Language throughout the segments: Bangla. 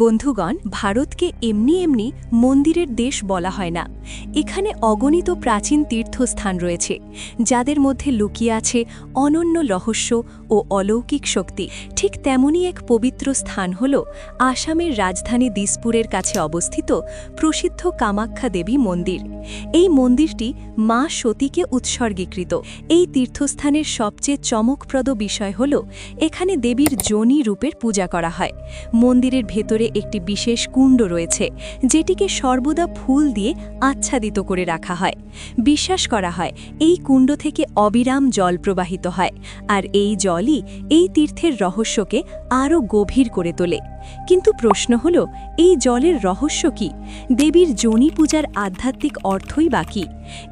বন্ধুগণ, ভারতকে এমনি এমনি মন্দিরের দেশ বলা হয় না। এখানে অগণিত প্রাচীন তীর্থস্থান রয়েছে, যাদের মধ্যে লুকিয়ে আছে অনন্য রহস্য ও অলৌকিক শক্তি। ঠিক তেমনই এক পবিত্র স্থান হল আসামের রাজধানী দিসপুরের কাছে অবস্থিত প্রসিদ্ধ কামাখ্যা দেবী মন্দির। এই মন্দিরটি মা সতীকে উৎসর্গীকৃত। এই তীর্থস্থানের সবচেয়ে চমকপ্রদ বিষয় হল, এখানে দেবীর যোনি রূপের পূজা করা হয়। মন্দিরের ভেতরে একটি বিশেষ কুণ্ড রয়েছে, যেটিকে সর্বদা ফুল দিয়ে আচ্ছাদিত করে রাখা হয়। বিশ্বাস করা হয়, এই কুণ্ড থেকে অবিরাম জল প্রবাহিত হয়, আর এই জলই এই তীর্থের রহস্যকে আরও গভীর করে তোলে। কিন্তু প্রশ্ন হল, এই জলের রহস্য কি? দেবীর যোনি পূজার আধ্যাত্মিক অর্থই বাকি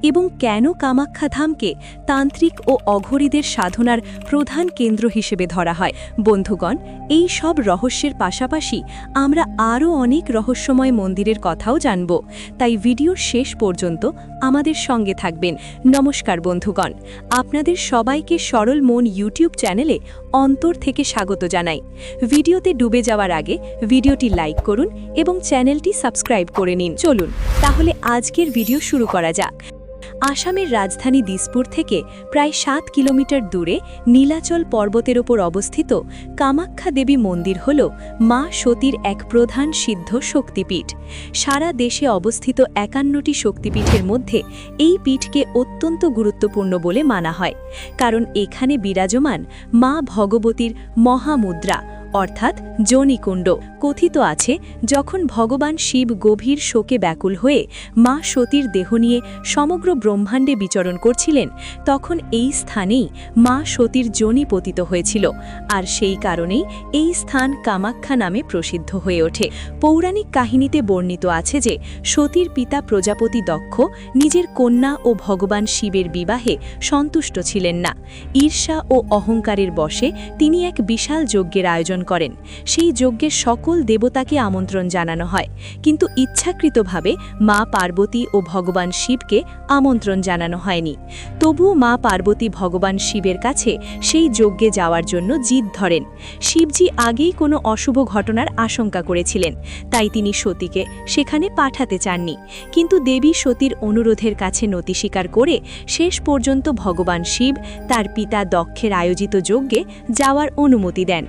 এবং কেন কামাখ্যা ধামকে তান্ত্রিক ও অঘরীদের সাধনার প্রধান কেন্দ্র হিসেবে ধরা হয়? বন্ধুগণ, এই সব রহস্যের পাশাপাশি আমরা আরও অনেক রহস্যময় মন্দিরের কথাও জানব। তাই ভিডিওর শেষ পর্যন্ত আমাদের সঙ্গে থাকবেন। নমস্কার বন্ধুগণ। আপনাদের সবাইকে সরল মন ইউটিউব চ্যানেলে অন্তর থেকে স্বাগত জানাই। ভিডিওতে ডুবে যাওয়ার আগে ভিডিওটি লাইক করুন এবং চ্যানেলটি সাবস্ক্রাইব করে নিন। চলুন, তাহলে আজকের ভিডিও শুরু করা যাক। আসামের রাজধানী দিসপুর থেকে প্রায় সাত কিলোমিটার দূরে নীলাচল পর্বতের ওপর অবস্থিত কামাখ্যা দেবী মন্দির হল মা সতীর এক প্রধান সিদ্ধ শক্তিপীঠ। সারা দেশে অবস্থিত একান্নটি শক্তিপীঠের মধ্যে এই পীঠকে অত্যন্ত গুরুত্বপূর্ণ বলে মানা হয়। কারণ এখানে বিরাজমান মা ভগবতীর মহামুদ্রা অর্থাৎ জনিকুণ্ড। কথিত আছে, যখন ভগবান শিব গভীর শোকে ব্যাকুল হয়ে মা সতীর দেহ নিয়ে সমগ্র ব্রহ্মাণ্ডে বিচরণ করছিলেন, তখন এই স্থানেই মা সতীর জনি পতিত হয়েছিল। আর সেই কারণেই এই স্থান কামাখ্যা নামে প্রসিদ্ধ হয়ে ওঠে। পৌরাণিক কাহিনীতে বর্ণিত আছে যে, সতীর পিতা প্রজাপতি দক্ষ নিজের কন্যা ও ভগবান শিবের বিবাহে সন্তুষ্ট ছিলেন না। ঈর্ষা ও অহংকারের বশে তিনি এক বিশাল যজ্ঞের আয়োজন করেন। সেই যজ্ঞের সকল দেবতাকে আমন্ত্রণ জানানো হয়। কিন্তু ইচ্ছাকৃতভাবে মা পার্বতী ও ভগবান শিবকে আমন্ত্রণ জানানো হয়নি। তবুও মা পার্বতী ভগবান শিবের কাছে সেই যজ্ঞে যাওয়ার জন্য জিদ ধরেন। শিবজি আগেই কোনো অশুভ ঘটনার আশঙ্কা করেছিলেন। তাই তিনি সতীকে সেখানে পাঠাতে চাননি। কিন্তু দেবী সতীর অনুরোধের কাছে নতি স্বীকার করে শেষ পর্যন্ত ভগবান শিব তার পিতা দক্ষের আয়োজিত যজ্ঞে যাওয়ার অনুমতি দেন।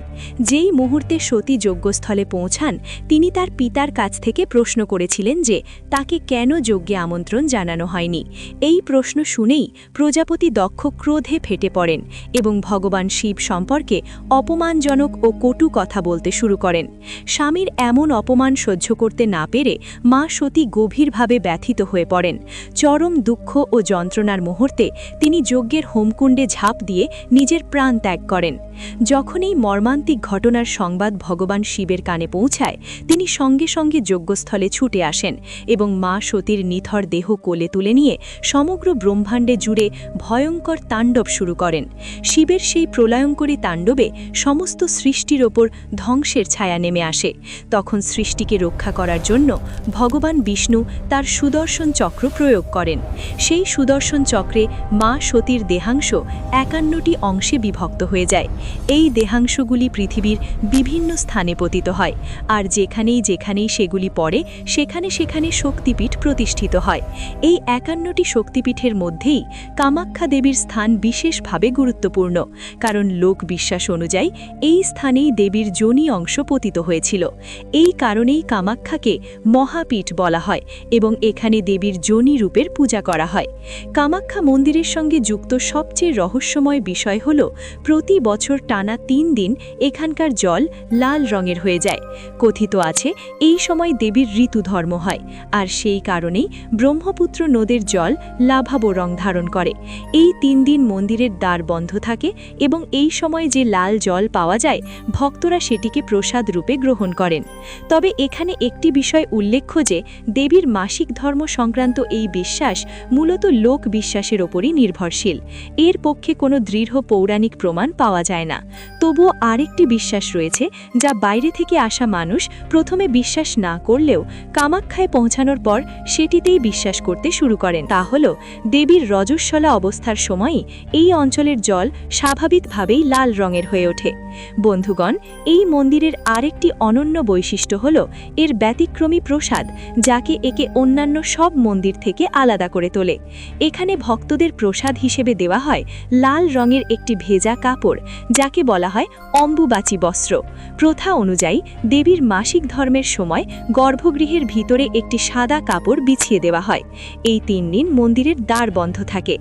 যেই মুহূর্তে সতী যজ্ঞস্থলে পৌঁছান, তিনি তার পিতার কাছ থেকে প্রশ্ন করেছিলেন যে, তাকে কেন যজ্ঞে আমন্ত্রণ জানানো হয়নি? এই প্রশ্ন শুনেই প্রজাপতি দক্ষ ক্রোধে ফেটে পড়েন এবং ভগবান শিব সম্পর্কে অপমানজনক ও কটু কথা বলতে শুরু করেন। স্বামীর এমন অপমান সহ্য করতে না পেরে মা সতী গভীরভাবে ব্যথিত হয়ে পড়েন। চরম দুঃখ ও যন্ত্রণার মুহূর্তে তিনি যজ্ঞের হোমকুণ্ডে ঝাঁপ দিয়ে নিজের প্রাণ ত্যাগ করেন। যখন এই মর্মান্তিক ঘটনার সংবাদ ভগবান শিবের কানে পৌঁছায়, তিনি সঙ্গে সঙ্গে যজ্ঞস্থলে ছুটে আসেন এবং মা সতীর নিথর দেহ কোলে তুলে নিয়ে সমগ্র ব্রহ্মাণ্ডে জুড়ে ভয়ঙ্কর তাণ্ডব শুরু করেন। শিবের সেই প্রলয়ঙ্করী তাণ্ডবে সমস্ত সৃষ্টির ওপর ধ্বংসের ছায়া নেমে আসে। তখন সৃষ্টিকে রক্ষা করার জন্য ভগবান বিষ্ণু তার সুদর্শন চক্র প্রয়োগ করেন। সেই সুদর্শন চক্রে মা সতীর দেহাংশ একান্নটি অংশে বিভক্ত হয়ে যায়। এই দেহাংশগুলি পৃথিবীর বিভিন্ন স্থানে পতিত হয়। আর যেখানেই যেখানেই সেগুলি পড়ে, সেখানে সেখানে শক্তিপীঠ প্রতিষ্ঠিত হয়। এই একান্নটি শক্তিপীঠের মধ্যেই কামাখ্যা দেবীর স্থান বিশেষভাবে গুরুত্বপূর্ণ। কারণ লোক বিশ্বাস অনুযায়ী এই স্থানেই দেবীর যোনি অংশ পতিত হয়েছিল। এই কারণেই কামাখ্যাকে মহাপীঠ বলা হয় এবং এখানে দেবীর যোনি রূপের পূজা করা হয়। কামাখ্যা মন্দিরের সঙ্গে যুক্ত সবচেয়ে রহস্যময় বিষয় হল, প্রতি বছর টানা তিন দিন এখানকার জল লাল রঙের হয়ে যায়। কথিত আছে, এই সময় দেবীর ঋতু ধর্ম হয়, আর সেই কারণেই ব্রহ্মপুত্র নদের জল লাভাব রং ধারণ করে। এই তিন দিন মন্দিরের দ্বার বন্ধ থাকে এবং এই সময় যে লাল জল পাওয়া যায়, ভক্তরা সেটিকে প্রসাদ রূপে গ্রহণ করেন। তবে এখানে একটি বিষয় উল্লেখ্য যে, দেবীর মাসিক ধর্ম সংক্রান্ত এই বিশ্বাস মূলত লোক বিশ্বাসের ওপরই নির্ভরশীল। এর পক্ষে কোনো দৃঢ় পৌরাণিক প্রমাণ পাওয়া যায় না। তবুও আরেকটি বিশ্বাস বিশ্বাস রয়েছে যা বাইরে থেকে আসা মানুষ প্রথমে বিশ্বাস না করলেও কামাখ্যায় পৌঁছানোর পর সেটিতেই বিশ্বাস করতে শুরু করেন। তা হল, দেবীর রজস্বলা অবস্থার সময়ই এই অঞ্চলের জল স্বাভাবিকভাবেই লাল রঙের হয়ে ওঠে। বন্ধুগণ, এই মন্দিরের আরেকটি অনন্য বৈশিষ্ট্য হল, এর ব্যতিক্রমী প্রসাদ যাকে একে অন্যান্য সব মন্দির থেকে আলাদা করে তোলে। এখানে ভক্তদের প্রসাদ হিসেবে দেওয়া হয় লাল রঙের একটি ভেজা কাপড়, যাকে বলা হয় অম্বুবাচী বস্ত্র। প্রথা অনুযায়ী দেবীর মাসিক ধর্মের সময় গর্ভগৃহের ভিতরে একটি সাদা কাপড় বিছিয়ে দেওয়া হয়। এই তিন দিন মন্দিরের দ্বার বন্ধ থাকে।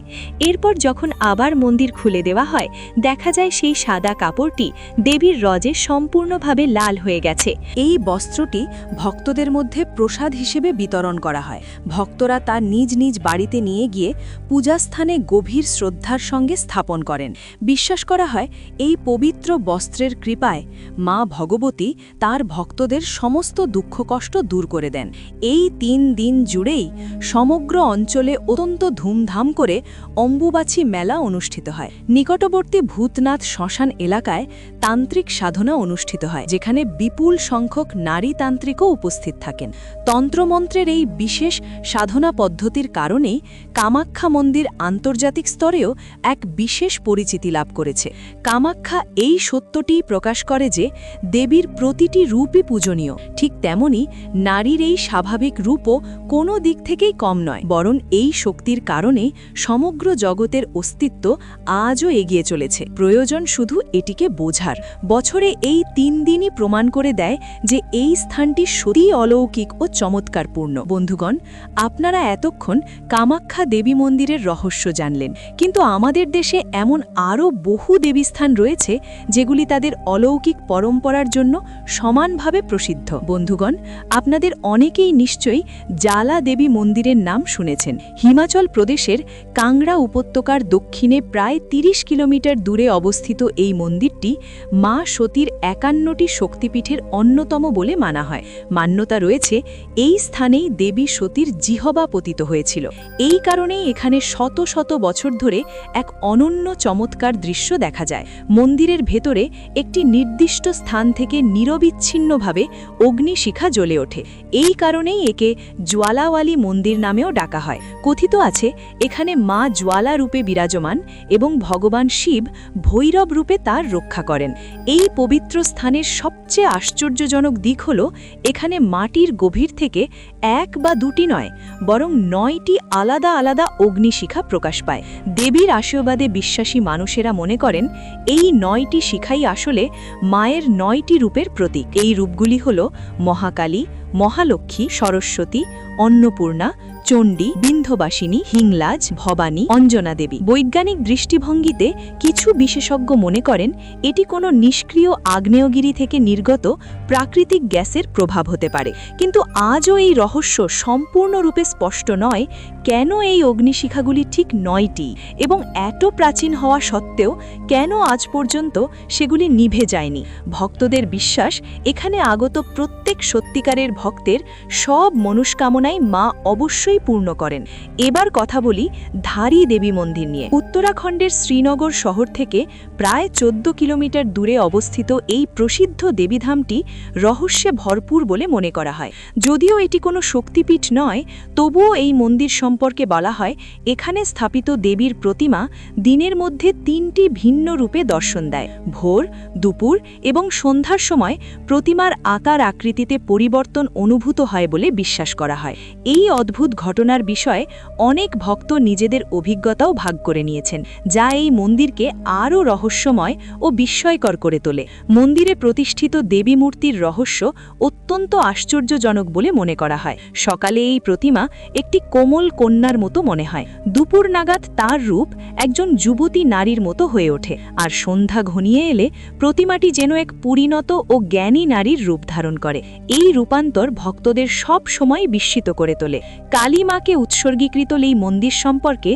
এরপর যখন আবার মন্দির খুলে দেওয়া হয়, দেখা যায় সেই সাদা কাপড়টি দেবীর রজে সম্পূর্ণভাবে লাল হয়ে গেছে। এই বস্ত্রটি ভক্তদের মধ্যে প্রসাদ হিসেবে বিতরণ করা হয়। ভক্তরা তা নিজ নিজ বাড়িতে নিয়ে গিয়ে পূজাস্থানে গভীর শ্রদ্ধার সঙ্গে স্থাপন করেন। বিশ্বাস করা হয়, এই পবিত্র বস্ত্রের কৃপায় মা ভগবতী তার ভক্তদের সমস্ত দুঃখ কষ্ট দূর করে দেন। এই তিন দিন জুড়েই সমগ্র অঞ্চলে অত্যন্ত ধুমধাম করে অম্বুবাচী মেলা অনুষ্ঠিত হয়। নিকটবর্তী ভূতনাথ শ্মশান এলাকায় তান্ত্রিক সাধনা অনুষ্ঠিত হয়, যেখানে বিপুল সংখ্যক নারী তান্ত্রিকও উপস্থিত থাকেন। তন্ত্রমন্ত্রের এই বিশেষ সাধনা পদ্ধতির কারণেই কামাখ্যা মন্দির আন্তর্জাতিক স্তরেও এক বিশেষ পরিচিতি লাভ করেছে। কামাখ্যা এই সত্যটিই প্রকাশ করে যে দেবীর প্রতিটি রূপই পূজনীয়, ঠিক তেমনি নারীর এই স্বাভাবিক রূপও কোনো দিক থেকেই কম নয়, বরং এই শক্তির কারণে সমগ্র জগতের অস্তিত্ব আজও এগিয়ে চলেছে। প্রয়োজন শুধু এটিকে বোঝার। বছরে এই তিন দিনই প্রমাণ করে দেয় যে এই স্থানটি সত্যিই অলৌকিক ও চমৎকারপূর্ণ। বন্ধুগণ, আপনারা এতক্ষণ কামাখ্যা দেবী মন্দিরের রহস্য জানলেন। কিন্তু আমাদের দেশে এমন আরও বহু দেবীস্থান রয়েছে যেগুলি তাদের অলৌকিক পরম্পরার জন্য সমানভাবে প্রসিদ্ধ। বন্ধুগণ, আপনাদের অনেকেই নিশ্চয়ই জালা দেবী মন্দিরের নাম শুনেছেন। হিমাচল প্রদেশের কাংড়া উপত্যকার দক্ষিণে প্রায় ৩০ কিলোমিটার দূরে অবস্থিত এই মন্দিরটি মা সতীর একান্নটি শক্তিপীঠের অন্যতম বলে মানা হয়। মান্যতা রয়েছে, এই স্থানেই দেবী সতীর জিহবা পতিত হয়েছিল। এই কারণেই এখানে শত শত বছর ধরে এক অনন্য চমৎকার দৃশ্য দেখা যায়। মন্দিরের ভেতরে একটি নির্দিষ্ট স্থান থেকে নিরবিচ্ছিন্নভাবে অগ্নিশিখা জ্বলে ওঠে। এই কারণেই একে জ্বালাওয়ালি মন্দির নামেও ডাকা হয়। কথিত আছে, এখানে মা জ্বালা রূপে বিরাজমান এবং ভগবান শিব ভৈরব রূপে তার রক্ষা করেন। এই পবিত্র স্থানের সবচেয়ে আশ্চর্যজনক দিক হল, এখানে মাটির গভীর থেকে এক বা দুটি নয়, বরং নয়টি আলাদা আলাদা অগ্নিশিখা প্রকাশ পায়। দেবীর আশীর্বাদে বিশ্বাসী মানুষেরা মনে করেন, এই নয়টি শিখাই আসলে মায়ের নয়টি রূপের প্রতীক। এই রূপগুলি হল মহাকালী মহালক্ষ্মী সরস্বতী অন্নপূর্ণা চণ্ডী বিন্ধবাসিনী হিংলাজ, ভবানী, অঞ্জনা দেবী। বৈজ্ঞানিক দৃষ্টিভঙ্গিতে কিছু বিশেষজ্ঞ মনে করেন, এটি কোনো নিষ্ক্রিয় আগ্নেয়গিরি থেকে নির্গত প্রাকৃতিক গ্যাসের প্রভাব হতে পারে। কিন্তু আজও এই রহস্য সম্পূর্ণরূপে স্পষ্ট নয়, কেন এই অগ্নিশিখাগুলি ঠিক নয়টি, এবং এত প্রাচীন হওয়া সত্ত্বেও কেন আজ পর্যন্ত সেগুলি নিভে যায়নি। ভক্তদের বিশ্বাস, এখানে আগত প্রত্যেক সত্যিকারের ভক্তের সব মনস্কামনাই মা অবশ্যই পূর্ণ করেন। এবার কথা বলি ধারী দেবী মন্দির নিয়ে। উত্তরাখণ্ডের শ্রীনগর শহর থেকে প্রায় চোদ্দ কিলোমিটার দূরে অবস্থিত এই প্রসিদ্ধ দেবীধামটি রহস্যে ভরপুর বলে মনে করা হয়। যদিও এটি কোনো শক্তিপীঠ নয়, তবুও এই মন্দির সম্পর্কে বলা হয়, এখানে স্থাপিত দেবীর প্রতিমা দিনের মধ্যে তিনটি ভিন্ন রূপে দর্শন দেয়। ভোর, দুপুর এবং সন্ধ্যার সময় প্রতিমার আকার আকৃতিতে পরিবর্তন অনুভূত হয় বলে বিশ্বাস করা হয়। এই অদ্ভুত ঘটনার বিষয়ে অনেক ভক্ত নিজেদের অভিজ্ঞতাও ভাগ করে নিয়েছেন, যা এই মন্দিরকে আরও রহস্যময় ও বিস্ময়কর করে তোলে। মন্দিরে প্রতিষ্ঠিত দেবী মূর্তির রহস্য অত্যন্ত আশ্চর্যজনক বলে মনে করা হয়। সকালে এই প্রতিমা একটি কোমল কন্যার মতো মনে হয়। দুপুর নাগাদ তার রূপ একজন যুবতী নারীর মতো হয়ে ওঠে আর সন্ধ্যা ঘনিয়ে এলে প্রতিমাটি যেন এক পরিণত ও জ্ঞানী নারীর রূপ ধারণ করে। এই রূপান্তর ভক্তদের সব সময় বিস্মিত করে তোলে। কালী কালী মাকে উৎসর্গীকৃত এই মন্দির সম্পর্কে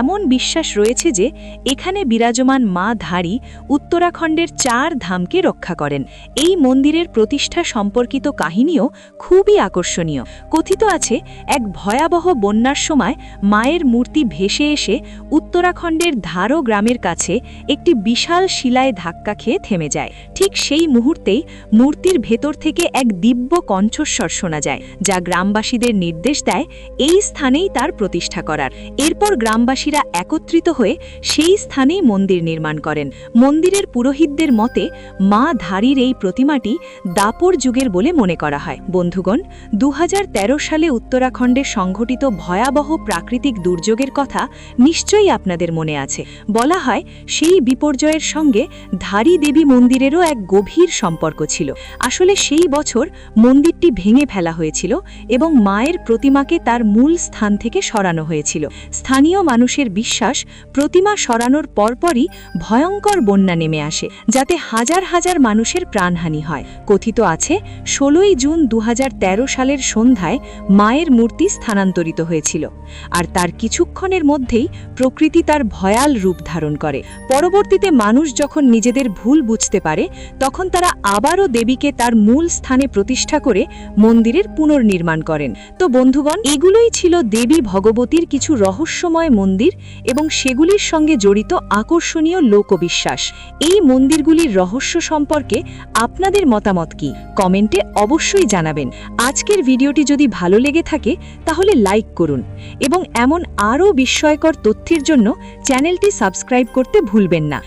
এমন বিশ্বাস রয়েছে যে, এখানে বিরাজমান মা ধারী উত্তরাখণ্ডের চার ধামকে রক্ষা করেন। এই মন্দিরের প্রতিষ্ঠা সম্পর্কিত কাহিনীও খুবই আকর্ষণীয়। কথিত আছে, এক ভয়াবহ বন্যার সময় মায়ের মূর্তি ভেসে এসে উত্তরাখণ্ডের ধারো গ্রামের কাছে একটি বিশাল শিলায় ধাক্কা খেয়ে থেমে যায়। ঠিক সেই মুহূর্তেই মূর্তির ভেতর থেকে এক দিব্য কণ্ঠস্বর শোনা যায়, যা গ্রামবাসীদের নির্দেশ দেয় এই স্থানেই তার প্রতিষ্ঠা করার। এরপর গ্রামবাসীরা একত্রিত হয়ে সেই স্থানেই মন্দির নির্মাণ করেন। মন্দিরের পুরোহিতদের মতে, মা ধারীর এই প্রতিমাটি দাপর যুগের বলে মনে করা হয়। বন্ধুগণ, দুহাজার তেরো সালে উত্তরাখণ্ডে সংঘটিত ভয়াবহ প্রাকৃতিক দুর্যোগের কথা নিশ্চয়ই আপনাদের মনে আছে। বলা হয়, সেই বিপর্যয়ের সঙ্গে ধারী দেবী মন্দিরেরও এক গভীর সম্পর্ক ছিল। আসলে সেই বছর মন্দিরটি ভেঙে ফেলা হয়েছিল এবং মায়ের প্রতিমাকে তার মূল স্থান থেকে সরানো হয়েছিল। স্থানীয় মানুষের বিশ্বাস, প্রতিমা সরানোর পরপরই ভয়ঙ্কর বন্যা নেমে আসে, যাতে হাজার হাজার মানুষের প্রাণহানি হয়। কথিত আছে, ষোলোই জুন দু সালের সন্ধ্যায় মায়ের মূর্তি স্থানান্তরিত হয়েছিল, আর তার কিছুক্ষণের মধ্যেই প্রকৃতি তার ভয়াল রূপ ধারণ করে। পরবর্তীতে মানুষ যখন নিজেদের ভুল বুঝতে পারে, তখন তারা আবারও দেবীকে তার মূল স্থানে প্রতিষ্ঠা করে মন্দিরের পুনর্নির্মাণ করেন। তো বন্ধুগণ এগুলোই ছিল দেবী ভগবতীর কিছু রহস্যময় মন্দির এবং সেগুলির সঙ্গে জড়িত আকর্ষণীয় লোকবিশ্বাস। এই মন্দিরগুলির রহস্য সম্পর্কে আপনাদের মতামত কি? কমেন্টে অবশ্যই জানাবেন। আজকের ভিডিওটি যদি ভালো লেগে থাকে, তাহলে লাইক করুন এবং এমন আরও বিস্ময়কর তথ্যের জন্য চ্যানেলটি সাবস্ক্রাইব করতে ভুলবেন না।